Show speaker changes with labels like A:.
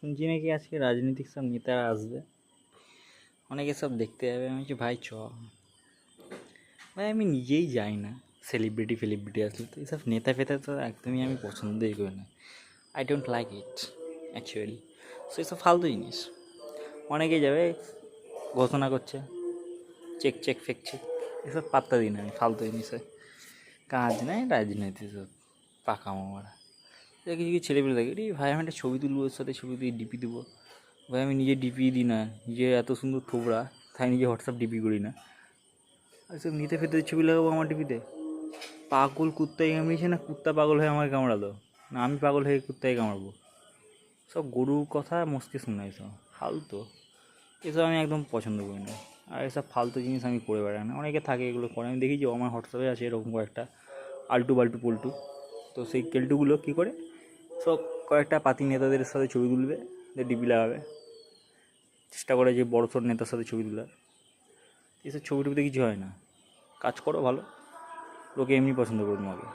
A: শুনছি নাকি আজকে রাজনৈতিক সব নেতারা আসবে? অনেকে সব দেখতে যাবে। আমি বলছি, ভাই, চ। ভাই, আমি নিজেই যাই না। সেলিব্রিটি ফেলিব্রিটি আসলে তো এইসব নেতা ফেতা তো একদমই আমি পছন্দই করি না। I don't like it actually so এইসব ফালতু জিনিস। অনেকেই যাবে, ঘোষণা করছে চেক চেক ফেক চেক এসব পাত্তা দিই না আমি, ফালতু জিনিসে। কাজ নাই, রাজনীতি সব পাকা মারা কিছু কিছু ছেলেপেলে থাকে। রে ভাই, আমি একটা ছবি তুলবো ওর সাথে, ছবি দিয়ে ডিপি দেবো। ভাই, আমি নিজে ডিপি দিই না, নিজে এত সুন্দর থোবড়া, তাই নিজে হোয়াটসঅ্যাপ ডিপি করি না। আর সব নিতে ফেতে ছবি লাগাবো আমার ডিপিতে পাগল কুত্তায় কামড়িয়েছে না, কুত্তা পাগল হয়ে আমাকে কামড়ালো। না, আমি পাগল হয়ে কুত্তায় কামড়াবো। সব গরুর কথা মস্কে শোনায় সব ফালতু। এসব আমি একদম পছন্দ করি না। আর এসব ফালতু জিনিস আমি করে বেড়াই না। অনেকে থাকে এগুলো করে। আমি দেখি যে আমার হোয়াটসঅ্যাপে আছে এরকম কয়েকটা, আলটু বাল্টু পল্টু। তো সেই কেলটুগুলো কী করে? সব কয়েকটা পাতি নেতাদের সাথে ছবি তুলবে ডিপি লাগাবে। চেষ্টা করে যে বড় সড় নেতার সাথে ছবি তোলার। এসব ছবি টবিতে কিছু হয় না। কাজ করো ভালো। লোকে এমনি পছন্দ করবে তোমাকে।